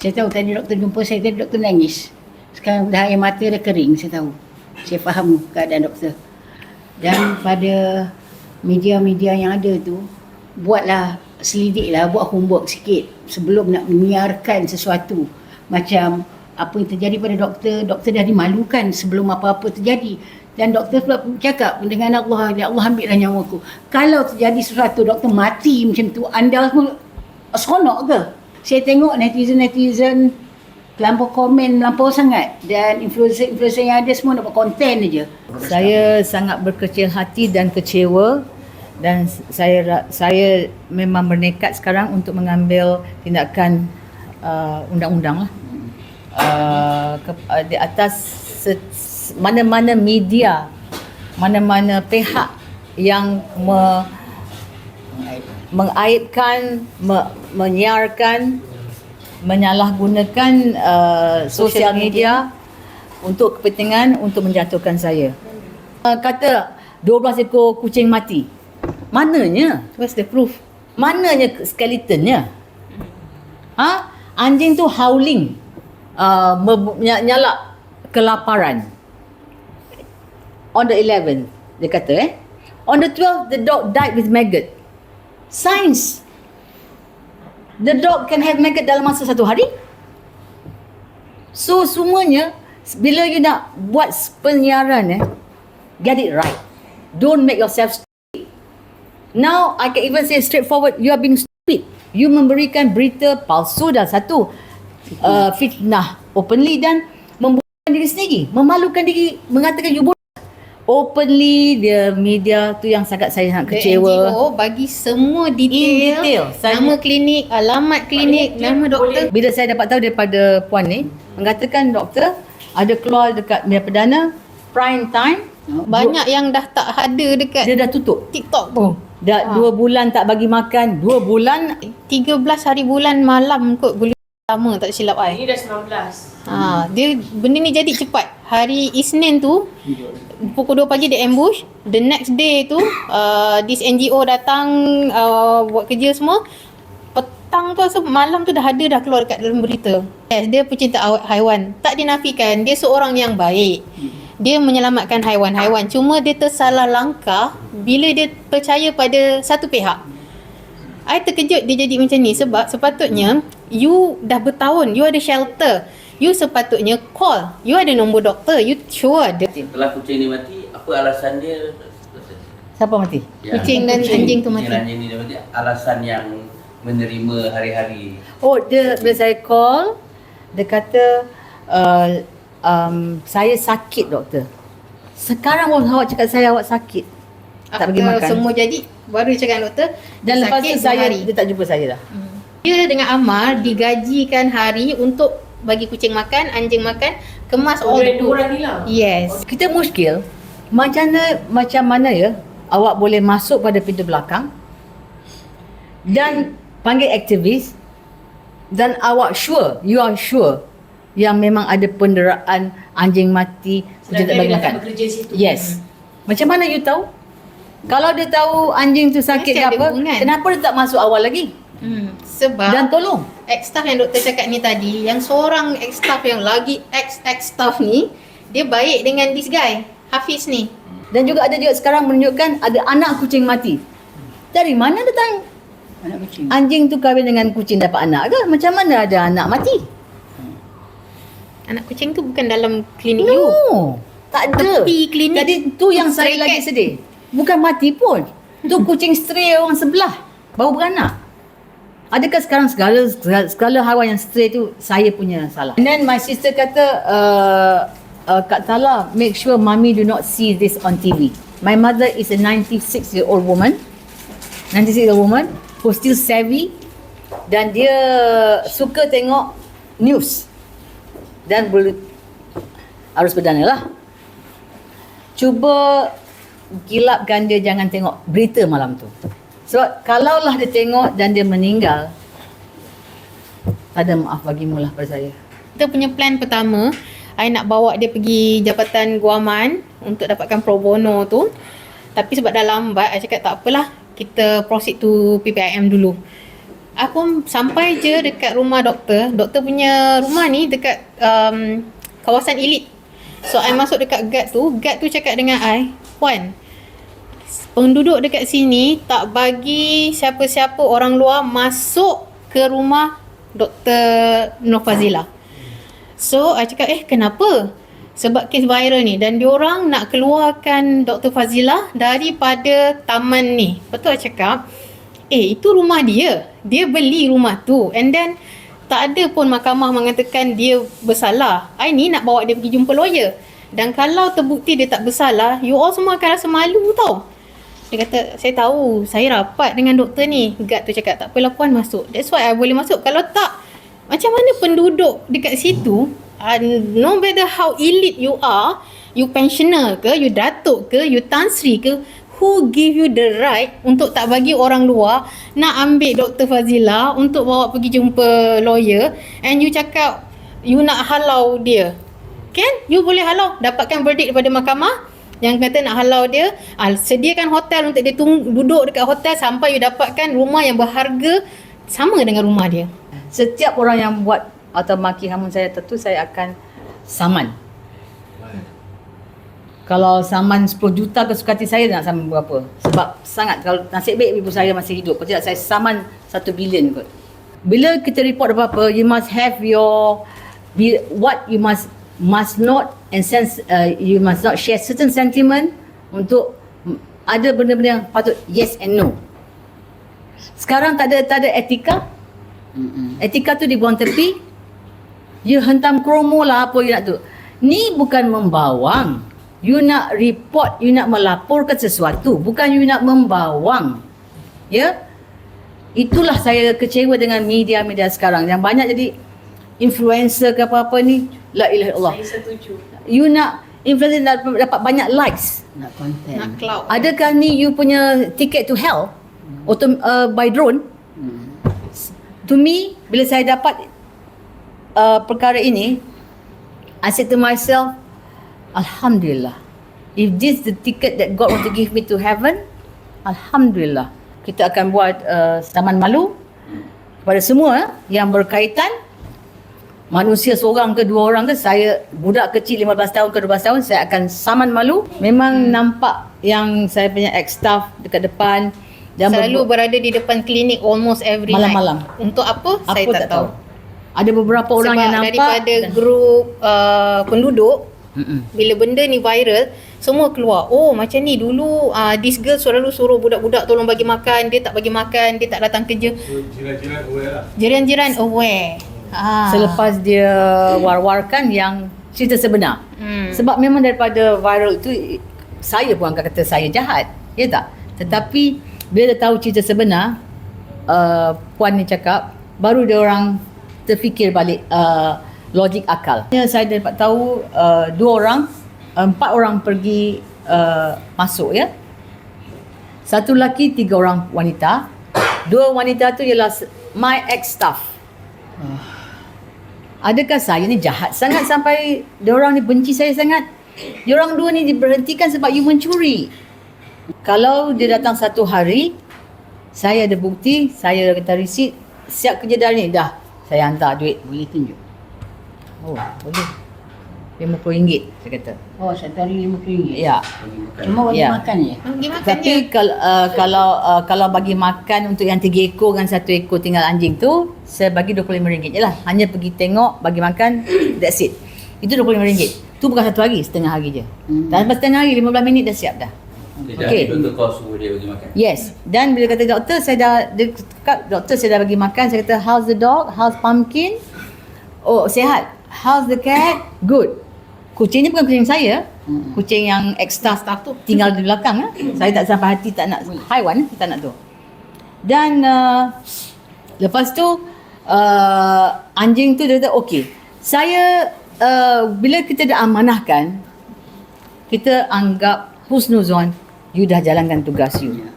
Saya tahu tadi doktor jumpa saya tadi doktor nangis. Sekarang dah air mata dah kering saya tahu. Saya faham keadaan doktor. Dan pada media-media yang ada tu buatlah selidiklah buat homework sikit sebelum nak menyiarkan sesuatu macam apa yang terjadi pada doktor doktor dah dimalukan sebelum apa-apa terjadi dan doktor pula cakap dengan Allah ya Allah ambillah nyawaku kalau terjadi sesuatu doktor mati macam tu anda semua seronok ke saya tengok netizen-netizen terlampau komen melampau sangat. Dan influencer-influencer yang ada semua nak buat konten aja Saya sangat berkecil hati dan kecewa. Dan saya saya memang bernekat sekarang untuk mengambil tindakan uh, undang-undang lah. Uh, ke, uh, di atas se- mana-mana media, mana-mana pihak yang me, mengaibkan, me, menyiarkan, menyalahgunakan uh, sosial media untuk kepentingan untuk menjatuhkan saya. Uh, kata 12 ekor kucing mati. Mananya? What's the proof? Mananya skeletonnya? Ha? Anjing tu howling. Uh, me- ny- nyalak kelaparan. On the 11th, dia kata eh. On the 12th, the dog died with maggot. Science. The dog can have maggot dalam masa satu hari. So semuanya, bila you nak buat penyiaran eh, get it right. Don't make yourself stupid. Now, I can even say straightforward, you are being stupid. You memberikan berita palsu dah satu. Uh, fitnah openly dan membuatkan diri sendiri. Memalukan diri, mengatakan you bodoh. Openly, the media tu yang sangat saya sangat The kecewa. NGO bagi semua detail, In detail. Saya- nama klinik, alamat klinik, nama doktor. Bila saya dapat tahu daripada puan ni, mengatakan doktor ada keluar dekat media perdana, prime time, Banyak yang dah tak ada dekat dia dah tutup. TikTok tu. Dah dua bulan tak bagi makan, dua bulan 13 hari bulan malam kot pertama tak silap I. Ini dah 19. Ha, dia benda ni jadi cepat. Hari Isnin tu pukul 2 pagi dia ambush. The next day tu uh, this NGO datang uh, buat kerja semua. Petang tu so malam tu dah ada dah keluar dekat dalam berita. Yes, dia pecinta haiwan. Tak dinafikan dia seorang yang baik. Dia menyelamatkan haiwan-haiwan. Cuma dia tersalah langkah bila dia percaya pada satu pihak. I terkejut dia jadi macam ni sebab sepatutnya you dah bertahun, you ada shelter. You sepatutnya call. You ada nombor doktor, you sure ada. Setelah kucing ni mati, apa alasan dia? siapa mati? Yang Kucing dan anjing tu mati. Kucing dan anjing ni dia mati. Alasan yang menerima hari-hari. Oh, dia bila saya call, dia kata uh, um, saya sakit doktor. Sekarang awak cakap saya awak sakit. Tak bagi After makan. semua jadi baru dia cakap doktor Dan dia lepas sakit tu saya hari. dia tak jumpa saya dah. Dia dengan Amar digajikan hari untuk bagi kucing makan, anjing makan, kemas all the food. Yes. Kita muskil macam mana macam mana ya awak boleh masuk pada pintu belakang dan panggil aktivis dan awak sure you are sure yang memang ada penderaan anjing mati kucing tak Sedangkan bagi makan. Yes. Macam mana you tahu? Kalau dia tahu anjing tu sakit ke apa, hubungan. kenapa dia tak masuk awal lagi? Hmm. Sebab Dan tolong. ex-staff yang doktor cakap ni tadi, yang seorang ex-staff yang lagi ex-ex-staff ni, dia baik dengan this guy, Hafiz ni. Dan juga ada juga sekarang menunjukkan ada anak kucing mati. Dari mana datang anak kucing anjing tu kahwin dengan kucing dapat anak ke? Macam mana ada anak mati? Anak kucing tu bukan dalam klinik you. No. Tak ada. Tepi klinik. Jadi tu yang saya lagi sedih. Bukan mati pun. Tu kucing stray orang sebelah. Baru beranak. Adakah sekarang segala, segala segala haiwan yang stray tu saya punya salah? And then my sister kata, uh, uh, Kak Tala, make sure mommy do not see this on TV. My mother is a 96 year old woman. 96 year old woman who still savvy dan dia suka tengok news dan boleh harus berdana lah. Cuba gilapkan dia jangan tengok berita malam tu. Sebab kalaulah dia tengok dan dia meninggal, ada maaf bagimu lah pada saya. Kita punya plan pertama, I nak bawa dia pergi Jabatan Guaman untuk dapatkan pro bono tu. Tapi sebab dah lambat, I cakap tak apalah, kita proceed to PPIM dulu. Aku sampai je dekat rumah doktor. Doktor punya rumah ni dekat um, kawasan elit. So I masuk dekat guard tu, guard tu cakap dengan I, "Puan, penduduk dekat sini tak bagi siapa-siapa orang luar masuk ke rumah Dr. Nur Fazila." So I cakap, "Eh, kenapa?" Sebab kes viral ni dan diorang nak keluarkan Dr. Fazila daripada taman ni. Betul I cakap, eh itu rumah dia. Dia beli rumah tu and then tak ada pun mahkamah mengatakan dia bersalah. I ni nak bawa dia pergi jumpa lawyer. Dan kalau terbukti dia tak bersalah, you all semua akan rasa malu tau. Dia kata, saya tahu, saya rapat dengan doktor ni. Guard tu cakap, tak apalah puan masuk. That's why I boleh masuk. Kalau tak, macam mana penduduk dekat situ, uh, no matter how elite you are, you pensioner ke, you datuk ke, you tan sri ke, who give you the right untuk tak bagi orang luar nak ambil Dr. Fazila untuk bawa pergi jumpa lawyer and you cakap you nak halau dia. Kan? You boleh halau. Dapatkan verdict daripada mahkamah yang kata nak halau dia. Ah, sediakan hotel untuk dia tung- duduk dekat hotel sampai you dapatkan rumah yang berharga sama dengan rumah dia. Setiap orang yang buat atau maki hamun saya tentu saya akan saman. Kalau saman 10 juta ke suka hati saya nak saman berapa? Sebab sangat kalau nasib baik ibu saya masih hidup. Kalau tidak saya saman 1 bilion kot. Bila kita report apa-apa, you must have your what you must must not and sense uh, you must not share certain sentiment untuk ada benda-benda yang patut yes and no. Sekarang tak ada tak ada etika. Mm-mm. Etika tu dibuang tepi. You hentam kromo lah apa you nak tu. Ni bukan membawang. You nak report, you nak melaporkan sesuatu. Bukan you nak membawang. Ya? Itulah saya kecewa dengan media-media sekarang. Yang banyak jadi influencer ke apa-apa ni. La ilaha illallah. Saya setuju. You nak influencer nak dapat banyak likes. Nak konten. Nak cloud. Adakah ni you punya ticket to hell? Auto, uh, by drone? Hmm. to me bila saya dapat uh, perkara ini I said to myself Alhamdulillah if this the ticket that God want to give me to heaven Alhamdulillah kita akan buat uh, saman malu kepada semua yang berkaitan manusia seorang ke dua orang ke saya budak kecil 15 tahun ke 12 tahun saya akan saman malu memang nampak yang saya punya ex-staff dekat depan dan Selalu berbu- berada di depan klinik almost every Malam-malam. night. Untuk apa? Apa saya tak, tahu. Ada beberapa orang Sebab yang nampak daripada dan- grup uh, penduduk, Mm-mm. bila benda ni viral, semua keluar. Oh macam ni dulu uh, this girl selalu suruh budak-budak tolong bagi makan, dia tak bagi makan, dia tak datang kerja. So, jiran-jiran aware lah. Jiran-jiran aware. Ah. Selepas dia war-warkan yang cerita sebenar. Hmm. Sebab memang daripada viral itu saya pun akan kata saya jahat. Ya tak? Tetapi bila dia tahu cerita sebenar, uh, puan ni cakap, baru dia orang terfikir balik uh, logik akal. Ya, saya dapat tahu uh, dua orang, empat orang pergi uh, masuk ya. Satu lelaki, tiga orang wanita. Dua wanita tu ialah my ex-staff. Adakah saya ni jahat sangat sampai diorang ni benci saya sangat? Diorang dua ni diberhentikan sebab you mencuri. Kalau dia datang satu hari, saya ada bukti, saya kata receipt, siap kerja dah ni, dah. Saya hantar duit. Boleh tunjuk. Oh, boleh. RM50 saya kata. Oh, satu hari RM50. Ya. Cuma bagi Ya. makan je. Pergi makan Tapi je. kalau uh, kalau uh, kalau bagi makan untuk yang tiga ekor dengan satu ekor tinggal anjing tu, saya bagi RM25 je lah. Hanya pergi tengok, bagi makan, that's it. Itu RM25. Tu bukan satu hari, setengah hari je. Hmm. Dan lepas setengah hari, 15 minit dah siap dah. Dia Okey. okay. doktor kau suruh dia bagi makan. Yes. Dan bila kata doktor, saya dah, dia cakap, doktor saya dah bagi makan. Saya kata, how's the dog? How's pumpkin? Oh, sehat. How's the cat? Good. Kucing ni bukan kucing saya. Hmm. Kucing yang extra staff tu tinggal di belakang. Eh. Saya tak sampai hati tak nak haiwan. Kita tak nak tu. Dan uh, lepas tu, uh, anjing tu dia kata, okay. Saya, uh, bila kita dah amanahkan, kita anggap husnuzon, you dah jalankan tugas you.